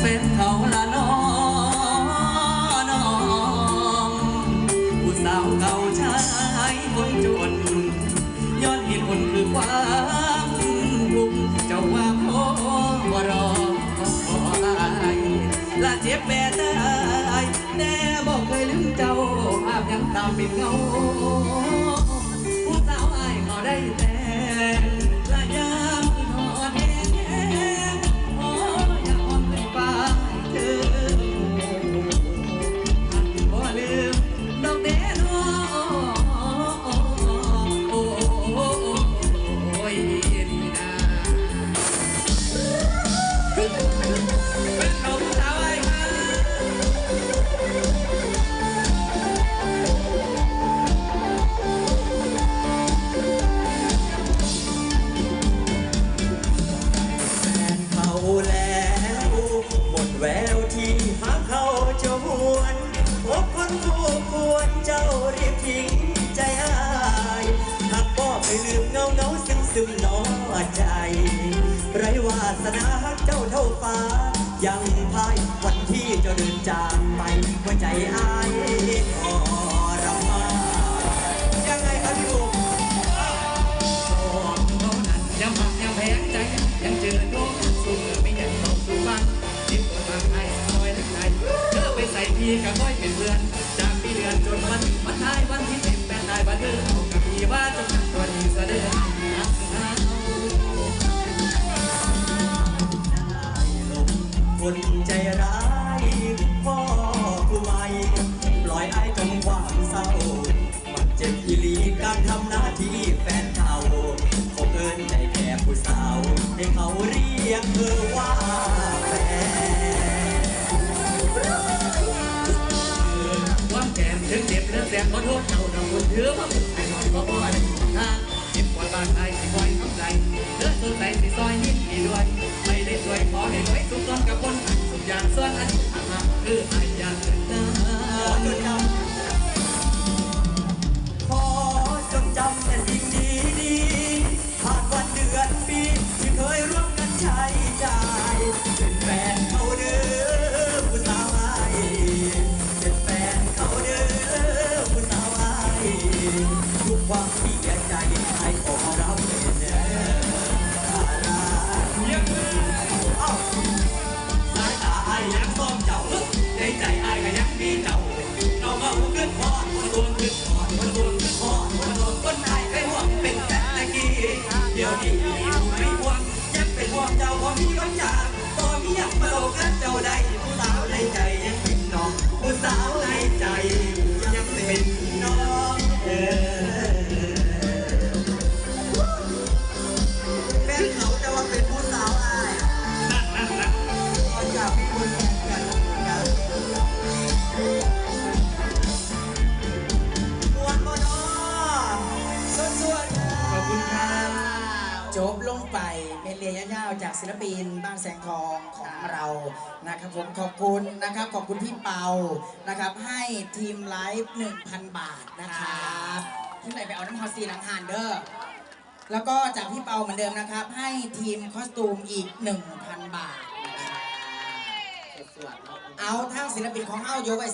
แฟนเขาละน้องน้องผู้สาวเก่าชายคนจนย้อนเหตุผลคือความทุกข์เจ้าว่าพ่อว่ารอไอ้ละเจ็บแม่ตายแน่บอกเคยลืมเจ้าภาพยังตามเป็นเงาผู้สาวอ้ายก็ได้แต่ เจ้ารีบทิ้งใจอายหากพ่อไปลืมเงาเงาซึมซึมนอใจ ไรวาสนาเจ้าเท่าฟ้า ยังพายวันที่เจ้าเดินจากไปหัวใจอา พี่กับก้อยเป็นเพื่อน จากปีเดือนจนวันวันท้ายวันที่สิบแปดได้บันเทิงกับพี่ว่าจงทำตัวดีเสด็จนักหนาคนใจร้ายพ่อผู้ไม่ปล่อยไอ้จนความเศร้า มันเจ็บอีหลีการทำหน้าที่แฟนเขาเขาเอินใจแค่ผู้สาว ให้เขาเรียกเธอ นวันเดือนปีที่เคยร่วมกันใช้จ่าย คนพอดมาโดนขึ้นพอดมาโดนคนไทยให้ห่วงเป็นแฟนตะกี้เดี๋ยวนี้ เดียนยาวๆจากศิลปินบ้านแสงทองของเรานะครับผมขอบคุณนะครับขอบคุณพี่เปานะครับให้ทีมไลฟ์1,000 บาทนะครับที่ไหนไปเอาน้ำฮอสีหลังหานเดอร์แล้วก็จากพี่เปาเหมือนเดิมนะครับ ให้ทีมคอสตูมอีก 1,000 บาทนะครับเอาทั้งศิลปินของเอ้ายกไป